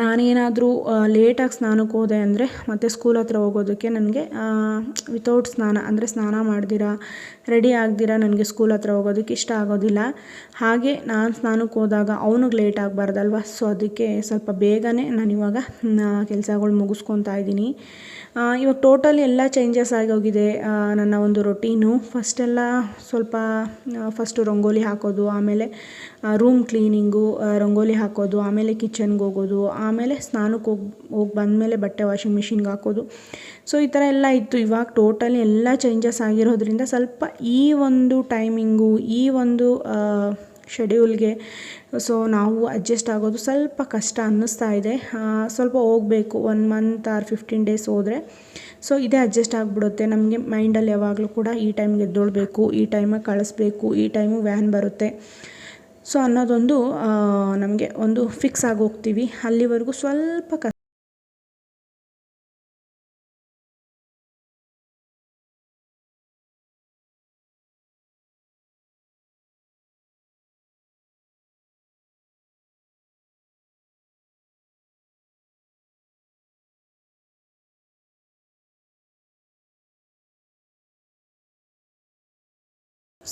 ನಾನೇನಾದರೂ ಲೇಟಾಗಿ ಸ್ನಾನಕ್ಕೆ ಹೋದೆ ಅಂದರೆ ಮತ್ತೆ ಸ್ಕೂಲ್ ಹತ್ರ ಹೋಗೋದಕ್ಕೆ ನನಗೆ ವಿತೌಟ್ ಸ್ನಾನ, ಅಂದರೆ ಸ್ನಾನ ಮಾಡ್ದಿರ ರೆಡಿ ಆಗ್ದಿರ? ನನಗೆ ಸ್ಕೂಲ್ ಹತ್ರ ಹೋಗೋದಕ್ಕೆ ಇಷ್ಟ ಆಗೋದಿಲ್ಲ. ಹಾಗೆ ನಾನು ಸ್ನಾನಕ್ಕೆ ಹೋದಾಗ ಅವನಿಗೆ ಲೇಟ್ ಆಗಬಾರ್ದಲ್ವ? ಸೊ ಅದಕ್ಕೆ ಸ್ವಲ್ಪ ಬೇಗನೆ ನಾನು ಇವಾಗ ಕೆಲಸಗಳು ಮುಗಿಸ್ಕೊತಾ ಇದ್ದೀನಿ. ಇವಾಗ ಟೋಟಲ್ ಎಲ್ಲ ಚೇಂಜಸ್ ಆಗೋಗಿದೆ ನನ್ನ ಒಂದು ರೊಟೀನು ಫಸ್ಟೆಲ್ಲ ಸ್ವಲ್ಪ ಫಸ್ಟು ರಂಗೋಲಿ ಹಾಕೋದು, ಆಮೇಲೆ ರೂಮ್ ಕ್ಲೀನಿಂಗು ರಂಗೋಲಿ ಹಾಕೋದು, ಆಮೇಲೆ ಕಿಚನ್ಗೆ ಹೋಗೋದು, ಆಮೇಲೆ ಸ್ನಾನಕ್ಕೆ ಹೋಗಿ ಹೋಗಿ ಬಂದಮೇಲೆ ಬಟ್ಟೆ ವಾಷಿಂಗ್ ಮಿಷಿನ್ಗೆ ಹಾಕೋದು. ಸೊ ಈ ಥರ ಎಲ್ಲ ಇತ್ತು. ಇವಾಗ ಟೋಟಲಿ ಎಲ್ಲ ಚೇಂಜಸ್ ಆಗಿರೋದ್ರಿಂದ ಸ್ವಲ್ಪ ಈ ಒಂದು ಟೈಮಿಂಗು ಈ ಒಂದು ಶೆಡ್ಯೂಲ್ಗೆ ಸೊ ನಾವು ಅಡ್ಜಸ್ಟ್ ಆಗೋದು ಸ್ವಲ್ಪ ಕಷ್ಟ ಅನ್ನಿಸ್ತಾ ಇದೆ. ಸ್ವಲ್ಪ ಹೋಗಬೇಕು. One month or fifteen days ಹೋದರೆ ಸೊ ಇದೇ ಅಡ್ಜಸ್ಟ್ ಆಗಿಬಿಡುತ್ತೆ. ನಮಗೆ ಮೈಂಡಲ್ಲಿ ಯಾವಾಗಲೂ ಕೂಡ ಈ ಟೈಮ್ಗೆ ಎದ್ದೊಳ್ಬೇಕು, ಈ ಟೈಮಿಗೆ ಕಳಿಸ್ಬೇಕು, ಈ ಟೈಮು ವ್ಯಾನ್ ಬರುತ್ತೆ. ಸೊ ಅನ್ನೋದೊಂದು ನಮಗೆ ಒಂದು ಫಿಕ್ಸ್ ಆಗಿ ಹೋಗ್ತೀವಿ. ಅಲ್ಲಿವರೆಗೂ ಸ್ವಲ್ಪ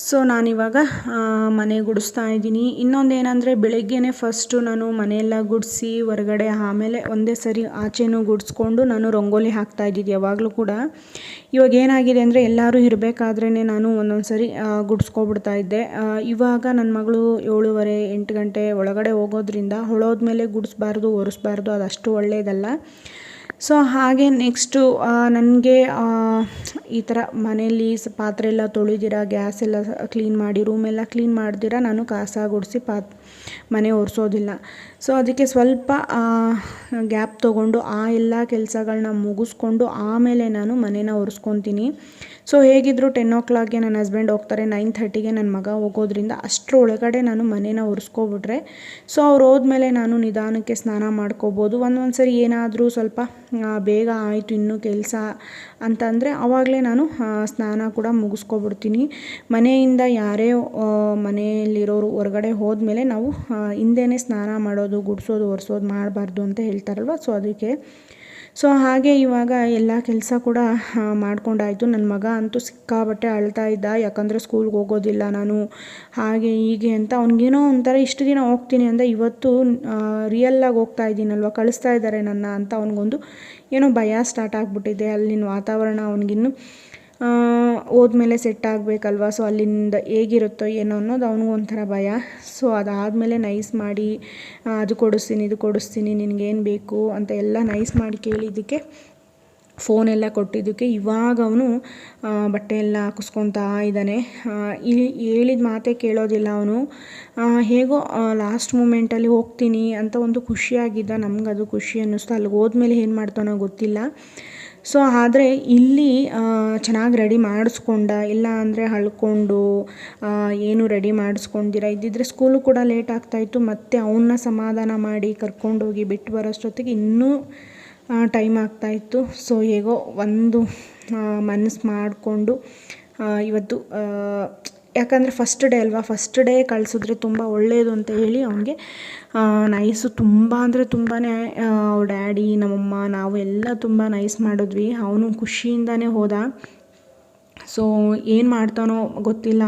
ಸೊ ನಾನಿವಾಗ ಮನೆ ಗುಡಿಸ್ತಾ ಇದ್ದೀನಿ. ಏನಂದರೆ ಬೆಳಗ್ಗೆನೇ ಫಸ್ಟು ನಾನು ಮನೆಯೆಲ್ಲ ಗುಡಿಸಿ, ಹೊರಗಡೆ ಆಮೇಲೆ ಒಂದೇ ಸರಿ ಆಚೆನೂ ಗುಡಿಸ್ಕೊಂಡು ನಾನು ರಂಗೋಲಿ ಹಾಕ್ತಾ ಇದ್ದಿದ್ದು ಯಾವಾಗಲೂ ಕೂಡ. ಇವಾಗ ಏನಾಗಿದೆ ಅಂದರೆ, ಎಲ್ಲರೂ ಇರಬೇಕಾದ್ರೇ ನಾನು ಒಂದೊಂದು ಸರಿ ಗುಡಿಸ್ಕೊಬಿಡ್ತಾ ಇದ್ದೆ. ಇವಾಗ ನನ್ನ ಮಗಳು ಏಳುವರೆ, ಎಂಟು ಗಂಟೆ ಒಳಗಡೆ ಹೋಗೋದ್ರಿಂದ, ಹೊಳೋದ್ಮೇಲೆ ಗುಡಿಸ್ಬಾರ್ದು, ಒರೆಸ್ಬಾರ್ದು ಅದಷ್ಟು ಒಳ್ಳೆಯದಲ್ಲ ಸೊ ಹಾಗೆ ನೆಕ್ಸ್ಟು ನನಗೆ ಈ ಥರ ಮನೆಯಲ್ಲಿ ಸ ಪಾತ್ರೆ ಎಲ್ಲ ತೊಳೆದಿರ, ಗ್ಯಾಸ್ ಎಲ್ಲ ಕ್ಲೀನ್ ಮಾಡಿ ರೂಮೆಲ್ಲ ಕ್ಲೀನ್ ಮಾಡ್ದಿರ, ನಾನು ಕಸ ಗುಡಿಸಿ ಪಾತ್, ಮನೆ ಒರೆಸೋದಿಲ್ಲ. ಸೊ ಅದಕ್ಕೆ ಸ್ವಲ್ಪ ಗ್ಯಾಪ್ ತೊಗೊಂಡು ಆ ಎಲ್ಲ ಕೆಲಸಗಳನ್ನ ಮುಗಿಸ್ಕೊಂಡು ಆಮೇಲೆ ನಾನು ಮನೇನ ಒರೆಸ್ಕೊತೀನಿ. ಸೊ ಹೇಗಿದ್ದರೂ ಟೆನ್ ಓ ಕ್ಲಾಕ್ಗೆ ನನ್ನ ಹಸ್ಬೆಂಡ್ ಹೋಗ್ತಾರೆ ನೈನ್ ಥರ್ಟಿಗೆ ನನ್ನ ಮಗ ಹೋಗೋದ್ರಿಂದ ಅಷ್ಟರೊಳಗಡೆ ನಾನು ಮನೇನ ಒರೆಸ್ಕೊಬಿಟ್ರೆ. ಸೊ ಅವ್ರು ಹೋದ್ಮೇಲೆ ನಾನು ನಿಧಾನಕ್ಕೆ ಸ್ನಾನ ಮಾಡ್ಕೋಬೋದು. ಒಂದೊಂದು ಸರಿ ಏನಾದರೂ ಸ್ವಲ್ಪ ಬೇಗ ಆಯಿತು ಇನ್ನೂ ಕೆಲಸ ಅಂತಂದರೆ ಆವಾಗಲೇ ನಾನು ಸ್ನಾನ ಕೂಡ ಮುಗಿಸ್ಕೊಬಿಡ್ತೀನಿ. ಮನೆಯಿಂದ ಯಾರೇ ಮನೆಯಲ್ಲಿರೋರು ಹೊರಗಡೆ ಹೋದ್ಮೇಲೆ ನಾವು ಹಿಂದೆನೇ ಸ್ನಾನ ಮಾಡೋದು, ಗುಡಿಸೋದು, ಒರೆಸೋದು ಮಾಡಬಾರ್ದು ಅಂತ ಹೇಳ್ತಾರಲ್ವ? ಸೊ ಅದಕ್ಕೆ ಸೊ ಹಾಗೆ ಇವಾಗ ಎಲ್ಲ ಕೆಲಸ ಕೂಡ ಮಾಡ್ಕೊಂಡಾಯಿತು. ನನ್ನ ಮಗ ಅಂತೂ ಸಿಕ್ಕಾಬಟ್ಟೆ ಅಳ್ತಾ ಇದ್ದ. ಯಾಕಂದರೆ ಸ್ಕೂಲ್ಗೆ ಹೋಗೋದಿಲ್ಲ ನಾನು. ಹಾಗೆ ಹೀಗೆ ಅಂತ ಅವ್ನಿಗೇನೋ ಒಂಥರ ಇಷ್ಟು ದಿನ ಹೋಗ್ತೀನಿ ಅಂದರೆ ಇವತ್ತು ರಿಯಲ್ಲಾಗಿ ಹೋಗ್ತಾ ಇದ್ದೀನಲ್ವ? ಕಳಿಸ್ತಾ ಇದ್ದಾರೆ ನನ್ನ ಅಂತ ಅವ್ನಿಗೊಂದು ಏನೋ ಭಯ ಸ್ಟಾರ್ಟ್ ಆಗಿಬಿಟ್ಟಿದೆ ಅಲ್ಲಿನ ವಾತಾವರಣ ಅವ್ನಿಗಿನ್ನೂ. ಹೋದ್ಮೇಲೆ ಸೆಟ್ ಆಗಬೇಕಲ್ವ? ಸೊ ಅಲ್ಲಿಂದ ಹೇಗಿರುತ್ತೋ ಏನೋ ಅನ್ನೋದು ಅವನಿಗೂ ಒಂಥರ ಭಯ. ಸೊ ಅದಾದಮೇಲೆ ನೈಸ್ ಮಾಡಿ ಅದು ಕೊಡಿಸ್ತೀನಿ, ಇದು ಕೊಡಿಸ್ತೀನಿ, ನಿನಗೇನು ಬೇಕು ಅಂತ ಎಲ್ಲ ನೈಸ್ ಮಾಡಿ ಕೇಳಿದ್ದಕ್ಕೆ ಫೋನೆಲ್ಲ ಕೊಟ್ಟಿದ್ದಕ್ಕೆ ಇವಾಗ ಅವನು ಬಟ್ಟೆ ಎಲ್ಲ ಹಾಕಿಸ್ಕೊತಾ ಇದ್ದಾನೆ. ಇಲ್ಲಿ ಹೇಳಿದ ಮಾತೇ ಕೇಳೋದಿಲ್ಲ ಅವನು. ಹೇಗೋ ಲಾಸ್ಟ್ ಮೂಮೆಂಟಲ್ಲಿ ಹೋಗ್ತೀನಿ ಅಂತ ಒಂದು ಖುಷಿಯಾಗಿದ್ದ. ನಮಗದು ಖುಷಿ ಅನ್ನಿಸ್ತು. ಅಲ್ಲಿಗೆ ಹೋದ್ಮೇಲೆ ಏನು ಮಾಡ್ತಾನೋ ಗೊತ್ತಿಲ್ಲ. ಸೊ ಆದರೆ ಇಲ್ಲಿ ಚೆನ್ನಾಗಿ ರೆಡಿ ಮಾಡಿಸ್ಕೊಂಡ, ಇಲ್ಲ ಅಂದರೆ ಅಳ್ಕೊಂಡು ಏನು ರೆಡಿ ಮಾಡಿಸ್ಕೊಂಡಿರ. ಇದ್ದಿದ್ರೆ ಸ್ಕೂಲು ಕೂಡ ಲೇಟ್ ಆಗ್ತಾಯಿತ್ತು ಮತ್ತು ಅವನ್ನ ಸಮಾಧಾನ ಮಾಡಿ ಕರ್ಕೊಂಡೋಗಿ ಬಿಟ್ಟು ಬರೋಷ್ಟೊತ್ತಿಗೆ ಇನ್ನೂ ಟೈಮ್ ಆಗ್ತಾಯಿತ್ತು ಸೊ ಹೇಗೋ ಒಂದು ಮನಸ್ಸು ಮಾಡಿಕೊಂಡು ಇವತ್ತು ಯಾಕಂದರೆ ಫಸ್ಟ್ ಡೇ ಅಲ್ವಾ? ಫಸ್ಟ್ ಡೇ ಕಳಿಸಿದ್ರೆ ತುಂಬ ಒಳ್ಳೆಯದು ಅಂತ ಹೇಳಿ ಅವನಿಗೆ ನೈಸು ತುಂಬ ಅಂದರೆ ತುಂಬಾ ಅವ್ರ ಡ್ಯಾಡಿ ನಮ್ಮಮ್ಮ, ನಾವು ಎಲ್ಲ ತುಂಬ ನೈಸ್ ಮಾಡಿದ್ವಿ. ಅವನು ಖುಷಿಯಿಂದನೇ ಹೋದ. ಸೊ ಏನು ಮಾಡ್ತಾನೋ ಗೊತ್ತಿಲ್ಲ.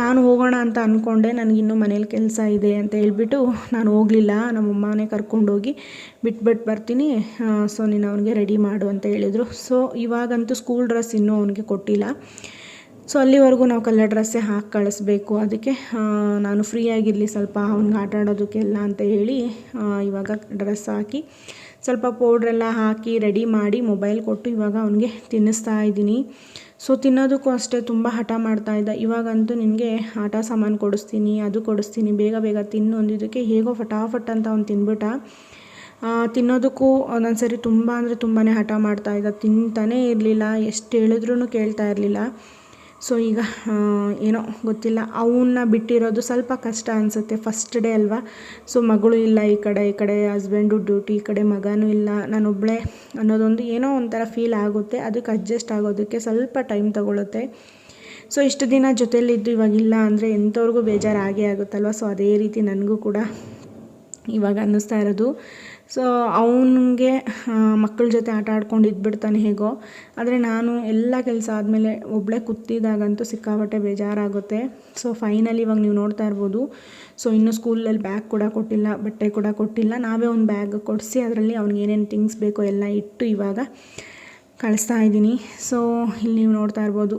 ನಾನು ಹೋಗೋಣ ಅಂತ ಅಂದ್ಕೊಂಡೆ ನನಗಿನ್ನೂ ಮನೇಲಿ ಕೆಲಸ ಇದೆ ಅಂತ ಹೇಳ್ಬಿಟ್ಟು ನಾನು ಹೋಗಲಿಲ್ಲ. ನಮ್ಮಮ್ಮನೇ ಕರ್ಕೊಂಡೋಗಿ ಬಿಟ್ಬಿಟ್ಟು ಬರ್ತೀನಿ. ಸೊ ನೀನು ಅವನಿಗೆ ರೆಡಿ ಮಾಡು ಅಂತ ಹೇಳಿದರು. ಸೊ ಇವಾಗಂತೂ ಸ್ಕೂಲ್ ಡ್ರೆಸ್ ಇನ್ನೂ ಅವನಿಗೆ ಕೊಟ್ಟಿಲ್ಲ. ಸೊ ಅಲ್ಲಿವರೆಗೂ ನಾವು ಕಲರ್ ಡ್ರೆಸ್ಸೇ ಹಾಕಿ ಕಳಿಸ್ಬೇಕು. ಅದಕ್ಕೆ ನಾನು ಫ್ರೀ ಆಗಿರಲಿ, ಸ್ವಲ್ಪ ಅವ್ನಿಗೆ ಆಟ ಆಡೋದಕ್ಕೆಲ್ಲ ಅಂತ ಹೇಳಿ ಇವಾಗ ಡ್ರೆಸ್ ಹಾಕಿ, ಸ್ವಲ್ಪ ಪೌಡ್ರೆಲ್ಲ ಹಾಕಿ ರೆಡಿ ಮಾಡಿ ಮೊಬೈಲ್ ಕೊಟ್ಟು ಇವಾಗ ಅವನಿಗೆ ತಿನ್ನಿಸ್ತಾ ಇದ್ದೀನಿ. ಸೊ ತಿನ್ನೋದಕ್ಕೂ ಅಷ್ಟೇ ತುಂಬ ಹಠ ಮಾಡ್ತಾ ಇದ್ದ. ಇವಾಗಂತೂ ನಿನಗೆ ಆಟ ಸಾಮಾನು ಕೊಡಿಸ್ತೀನಿ, ಅದು ಕೊಡಿಸ್ತೀನಿ, ಬೇಗ ಬೇಗ ತಿನ್ನು ಅಂದಿದ್ದಕ್ಕೆ ಹೇಗೋ ಫಟಾಫಟ್ ಅಂತ ಅವ್ನು ತಿನ್ಬಿಟ್ಟ ತಿನ್ನೋದಕ್ಕೂ ಒಂದೊಂದು ಸರಿ ತುಂಬ ಅಂದರೆ ತುಂಬಾ ಹಠ ಮಾಡ್ತಾ ಇದ್ದ. ತಿಂತಾನೇ ಇರಲಿಲ್ಲ, ಎಷ್ಟು ಹೇಳಿದ್ರೂ ಕೇಳ್ತಾ ಇರಲಿಲ್ಲ. ಸೊ ಈಗ ಏನೋ ಗೊತ್ತಿಲ್ಲ. ಅವನ್ನ ಬಿಟ್ಟಿರೋದು ಸ್ವಲ್ಪ ಕಷ್ಟ ಅನಿಸುತ್ತೆ ಫಸ್ಟ್ ಡೇ ಅಲ್ವಾ? ಸೊ ಮಗಳು ಇಲ್ಲ ಈ ಕಡೆ ಈ ಕಡೆ ಹಸ್ಬೆಂಡು ಡ್ಯೂಟಿ ಈ ಕಡೆ ಮಗನೂ ಇಲ್ಲ. ನಾನೊಬ್ಬಳೇ ಅನ್ನೋದೊಂದು ಏನೋ ಒಂಥರ ಫೀಲ್ ಆಗುತ್ತೆ. ಅದಕ್ಕೆ ಅಡ್ಜಸ್ಟ್ ಆಗೋದಕ್ಕೆ ಸ್ವಲ್ಪ ಟೈಮ್ ತಗೊಳುತ್ತೆ. ಸೊ ಇಷ್ಟು ದಿನ ಜೊತೆಯಲ್ಲಿದ್ದು ಇವಾಗಿಲ್ಲ ಅಂದರೆ ಎಂಥವ್ರಿಗೂ ಬೇಜಾರು ಆಗೇ ಆಗುತ್ತಲ್ವ? ಸೊ ಅದೇ ರೀತಿ ನನಗೂ ಕೂಡ ಇವಾಗ ಅನ್ನಿಸ್ತಾ ಇರೋದು. ಸೊ ಅವನಿಗೆ ಮಕ್ಕಳ ಜೊತೆ ಆಟ ಆಡ್ಕೊಂಡು ಇದ್ಬಿಡ್ತಾನೆ ಹೇಗೋ. ಆದರೆ ನಾನು ಎಲ್ಲ ಕೆಲಸ ಆದಮೇಲೆ ಒಬ್ಬಳೇ ಕೂತಿದ್ದಾಗಂತೂ ಸಿಕ್ಕಾಪಟ್ಟೆ ಬೇಜಾರಾಗುತ್ತೆ. ಸೊ ಫೈನಲಿ ಇವಾಗ ನೀವು ನೋಡ್ತಾ ಇರ್ಬೋದು. ಸೊ ಇನ್ನೂ ಸ್ಕೂಲಲ್ಲಿ ಬ್ಯಾಗ್ ಕೂಡ ಕೊಟ್ಟಿಲ್ಲ, ಬಟ್ಟೆ ಕೂಡ ಕೊಟ್ಟಿಲ್ಲ. ನಾವೇ ಒಂದು ಬ್ಯಾಗ್ ಕೊಡಿಸಿ ಅದರಲ್ಲಿ ಅವ್ನಿಗೆ ಏನೇನು ಥಿಂಗ್ಸ್ ಬೇಕೋ ಎಲ್ಲ ಇಟ್ಟು ಇವಾಗ ಕಳಿಸ್ತಾ ಇದ್ದೀನಿ. ಸೊ ಇಲ್ಲಿ ನೀವು ನೋಡ್ತಾ ಇರ್ಬೋದು.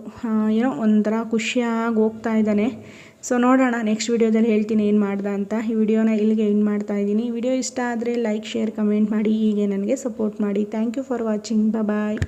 ಏನೋ ಒಂಥರ ಖುಷಿಯಾಗಿ ಹೋಗ್ತಾ ಇದ್ದಾನೆ. ಸೊ ನೋಡೋಣ ನೆಕ್ಸ್ಟ್ ವೀಡಿಯೋದಲ್ಲಿ ಹೇಳ್ತೀನಿ ಏನು ಮಾಡ್ದ ಅಂತ. ಈ ವಿಡಿಯೋನ ಇಲ್ಲಿಗೆ ಎಂಡ್ ಮಾಡ್ತಾ ಇದ್ದೀನಿ. ವಿಡಿಯೋ ಇಷ್ಟ ಆದರೆ ಲೈಕ್ ಶೇರ್ ಕಮೆಂಟ್ ಮಾಡಿ. ಹೀಗೆ ನನಗೆ ಸಪೋರ್ಟ್ ಮಾಡಿ. Thank you for watching bye